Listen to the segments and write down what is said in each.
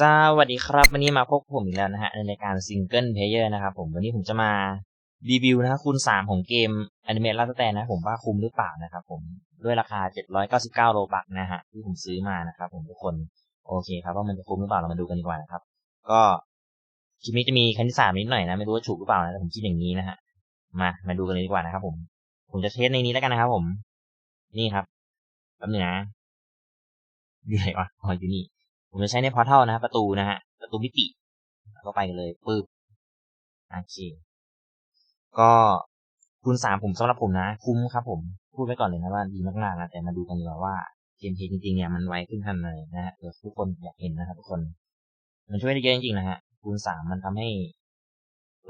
สวัสดีครับ วันนี้มาพบผมอีกแล้วนะฮะในรายการซิงเกิลเพลเยอร์นะครับผมวันนี้ผมจะมารีวิวนะคูณสามของเกมอนิเมะลาสแตนนะผมว่าคุ้มหรือเปล่านะครับผมด้วยราคา 799โลบักนะฮะที่ผมซื้อมานะครับผมทุกคนโอเคครับว่ามันจะคุ้มหรือเปล่าเรามาดูกันดีกว่านะครับ ก็คลิปนี้จะมีคณิตศาสตร์นิดหน่อยนะไม่รู้ว่าถูกหรือเปล่านะแต่ผมคิดอย่างนี้นะฮะมามาดูกันเลยดีกว่านะครับ ผม ผมจะเทสในนี้แล้วกันนะครับ ผม นี่ครับแป๊บนึงนะอยู่ไหนวะอ๋ออยู่นี่ ผมจะใช้ในพอร์ทัลนะประตูนะฮะ ประตูมิติก็ไปเลยปึ๊บโอเค ก็คูณสามผมสำหรับผมนะ คุ้มครับผม พูดไว้ก่อนเลยนะว่าดีมากๆนะแต่มาดูกันดีกว่าว่าเกมเพย์จริงๆเนี่ยมันไวขึ้นขนาดไหนะฮะเดี๋ยวทุกคนอยากเห็นนะครับทุกคน มันช่วยได้เยอะจริงๆนะฮะคูณสามมันทำให้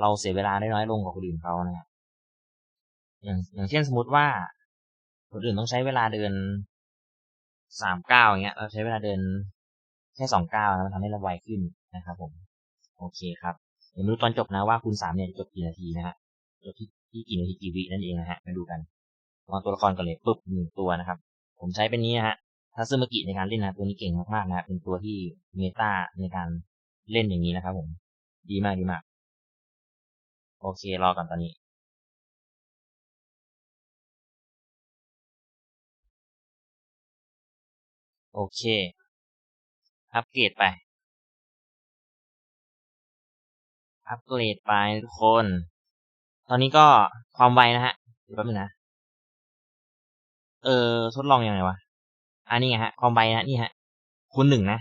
เราเสียเวลาได้น้อยลงกว่าคนอื่นเขานะฮะอย่างอย่างเช่นสมมติว่าคนอื่นต้องใช้เวลาเดินสามเก้าอย่างเงี้ย เราใช้เวลาเดิน แค่สองเก้ามันทำให้เราไวขึ้นนะครับผมโอเคครับเดี๋ยวดูตอนจบนะว่าคูณสามเนี่ยจบกี่นาทีนะฮะจบที่ที่กี่นาทีกี่วินั่นเองนะฮะมาดูกันวางตัวละครก่อนเลยปุ๊บหนึ่งตัวนะครับ ผมใช้เป็นนี้นะฮะถ้าซึมากิในการเล่นนะตัวนี้เก่งมากๆนะเป็นตัวที่เมตาในการเล่นอย่างนี้นะครับ ผม ดีมากดีมากโอเครอก่อนตอนนี้โอเค อัปเกรดไป อัปเกรดไปทุกคน ตอนนี้ก็ความไวนะฮะเดี๋ยวแป๊บนึงนะ เออทดลองอยังไงวะ อันนี้ไงฮะ ความไวนะนี่ฮะ คูณหนึ่งนะ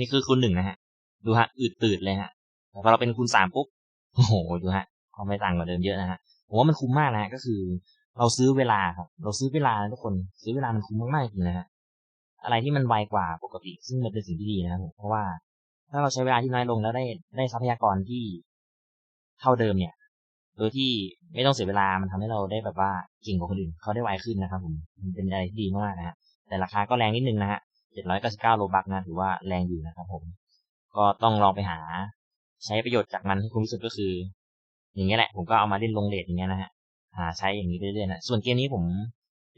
นี่คือคูณหนึ่งนะฮะ ดูฮะ อืดตืดเลยฮะ แต่พอเราเป็นคูณสามปุ๊บ โอ้โห ดูฮะ ความไวต่างกว่าเดิมเยอะนะฮะ ผมว่ามันคุ้มมากนะฮะ ก็คือเราซื้อเวลาครับ เราซื้อเวลาทุกคน ซื้อเวลามันคุ้มมากๆจริงนะฮะ อะไรที่มันไวกว่าปกติ ซึ่งมันเป็นสิ่งที่ดีนะครับผมเพราะว่าถ้าเราใช้เวลาที่น้อยลงแล้วได้ได้ทรัพยากรที่เท่าเดิมเนี่ย โดยที่ไม่ต้องเสียเวลามันทำให้เราได้แบบว่าเก่งกว่าคนอื่นเขาได้ไวขึ้นนะครับผมมันเป็นอะไรที่ดีมากนะฮะแต่ราคาก็แรงนิดนึงนะฮะ799โลบักนะถือว่าแรงอยู่นะครับผม ก็ต้องลองไปหา ใช้ประโยชน์จากมันให้คุ้มที่สุดก็คือ อย่างเงี้ยแหละ ผมก็เอามาเล่นลงเลทอย่างเงี้ยนะฮะหาใช้อย่างนี้เรื่อยๆนะส่วนเกมนี้ผม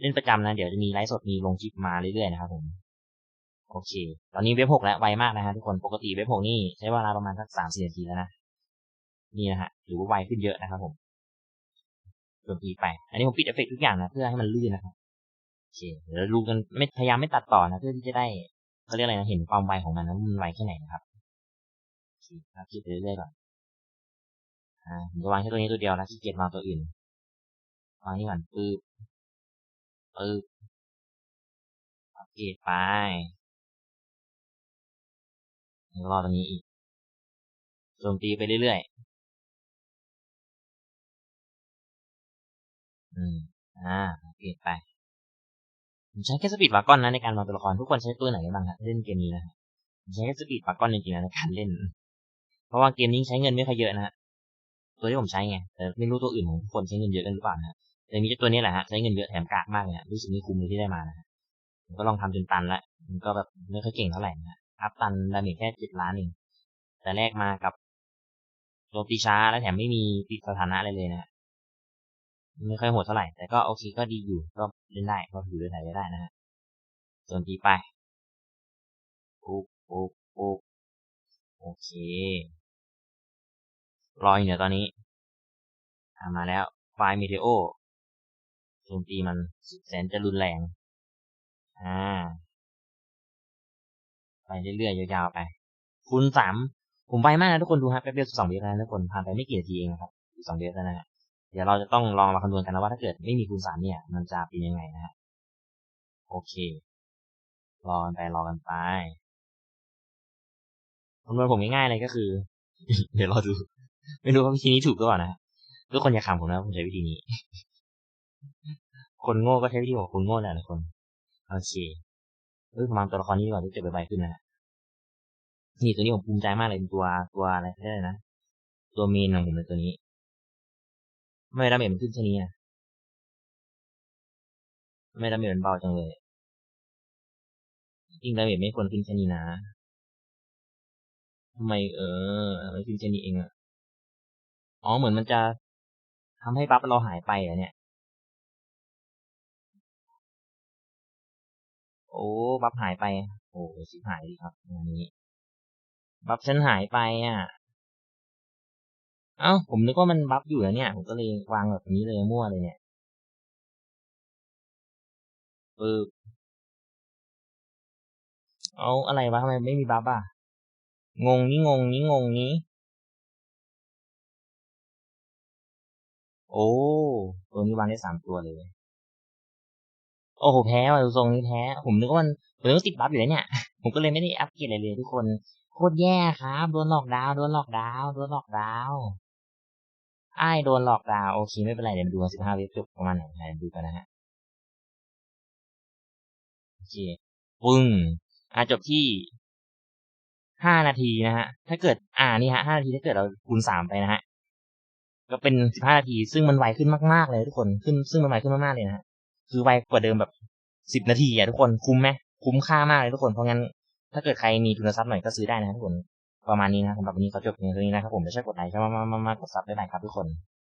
เล่นประจำนะ เดี๋ยวจะมีไลฟ์สดมีลงคลิปมาเรื่อยๆนะครับผมโอเค ตอนนี้เว็บหกแล้วไวมากนะฮะทุกคน ปกติเว็บหกนี่ใช้เวลาประมาณสักสามสี่นาทีแล้วนะ นี่นะฮะถือว่าไวขึ้นเยอะนะครับผมโจมตีไป อันนี้ผมปิดเอฟเฟกทุกอย่างนะ เพื่อให้มันลื่นนะครับ โอเค เดี๋ยวดูกันไม่พยายามไม่ตัดต่อนะ เพื่อที่จะได้เขาเรียกอะไรนะเห็นความไวของมันนะมันไวแค่ไหนนะครับโอเคครับคิดไปเรื่อยๆก่อน อ่าผมจะวางแค่ตัวนี้ตัวเดียวแล้วขี้เกียจวางตัวอื่น วางนี่ก่อนปึ๊บ ปึ๊บอัปเกรดไปรอตรงนี้อีกโจมตีไปเรื่อยๆ อืม อ่าอัปเกรดไป ผมใช้แค่สปีดวากอนนะในการวางตัวละคร ทุกคนใช้ตัวไหนบ้างครับเล่นเกมนี้นะผมใช้แค่สปีดวากอนจริงๆนะในการเล่น เพราะว่าเกมนี้ใช้เงินไม่ค่อยเยอะนะฮะ ตัวที่ผมใช้ไง แต่ไม่รู้ตัวอื่นของทุกคนใช้เงินเยอะกันหรือเปล่านะ ฮะแต่มีตัวนี้แหละฮะใช้เงินเยอะแถมกากมากเลยฮะรู้สึกไม่คุ้มเลยที่ได้มานะฮะผมก็ลองทำจนตันละมันก็แบบไม่ค่อยเก่งเท่าไหร่นะฮะอัพตันดาเมจแค่เจ็ดล้านเองแต่แรกมากับโจมตีช้าและแถมไม่มีติดสถานะอะไรเลยนะไม่ค่อยโหดเท่าไหร่แต่ก็โอเคก็ดีอยู่ก็เล่นได้ก็อยู่ด้วยไทยได้นะฮะโจมตีไปปุ๊บปุ๊บปุ๊บโอเครออยู่เนี่ยตอนนี้ามาแล้วไฟล์มีเดโอ โจมตีมันแสนจะรุนแรง อ่า ไปเรื่อยๆยาวๆไป คูณสามผมไวมากนะทุกคนดูฮะแป๊บเดียวสองเดือนแล้วทุกคนผ่านไปไม่กี่นาทีเองครับสองเดือนแล้วนะฮะเดี๋ยวเราจะต้องลองมาคำนวณกันนะว่าถ้าเกิดไม่มีคูณสามเนี่ย มันจะเป็นยังไงนะฮะโอเค รอกันไปรอกันไปคำนวณผมง่ายๆเลยก็คือ เดี๋ยวรอดู ไม่รู้ว่าวิธีนี้ถูกหรือเปล่านะทุกคนอย่าขำผมนะผมใช้วิธีนี้ คนโง่ก็ใช้วิธีของคนโง่แหละทุกคนโอเคเออประมาณตัวละครนี้ก่อนที่จะไปไวขึ้นนะนี่ตัวนี้ผมภูมิใจมากเลยตัวตัวอะไรได้นะตัวเมนของผมเป็นตัวนี้ ไม่ดาเมจมันขึ้นแค่นี้อะไม่ดาเมจมันเบาจังเลยจริงดาเมจไม่ควรขึ้นแค่นี้นะทำไมเออไม่ขึ้นแค่นี้เองอะอ๋อเหมือนมันจะทำให้บัฟเราหายไปอะเนี่ย โอ้บัฟหายไป โอ้ชิบหายดีครับอันนี้บัฟฉันหายไปอะ เอ้า ผมนึกว่ามันบัฟอยู่แล้วเนี่ย ผมก็เลยวางแบบนี้เลยมั่วเลยเนี่ยปึ๊บเอาอะไรวะทำไมไม่มีบัฟอะ งงนี้งงนี้งงนี้ โอ้ ตัวนี้วางได้สามตัวเลย โอ้โหแพ้ว่ะทรงนี้แพ้ ผมนึกว่ามันผมนึกว่าติดบัฟอยู่แล้วเนี่ย ผมก็เลยไม่ได้อัพเกรดอะไรเลยทุกคน โคตรแย่ครับ โดนหลอกดาว โดนหลอกดาว โดนหลอกดาวไอ้โดนหลอกดาว โอเคไม่เป็นไร เดี๋ยวมาดูสิบห้าวิจบประมาณไหนไหนดูกันนะฮะ โอเคปึ้งอะจบที่ห้านาทีนะฮะ ถ้าเกิด อ่านี่ฮะห้านาทีถ้าเกิดเราคูณสามไปนะฮะ ก็เป็นสิบห้านาที ซึ่งมันไวขึ้นมากๆเลยทุกคน ขึ้น ซึ่งมันไวขึ้นมากๆเลยนะฮะ คือไวกว่าเดิมแบบสิบนาทีอะทุกคนคุ้มไหมคุ้มค่ามากเลยทุกคนเพราะงั้น ถ้าเกิดใครมีทุนทรัพย์หน่อยก็ซื้อได้นะทุกคนประมาณนี้นะสำหรับวันนี้เขาจบเพียงเท่านี้นะครับผมไม่ใช่กดไลค์ใช่ไหมมามากดซับได้ไหมครับทุกคน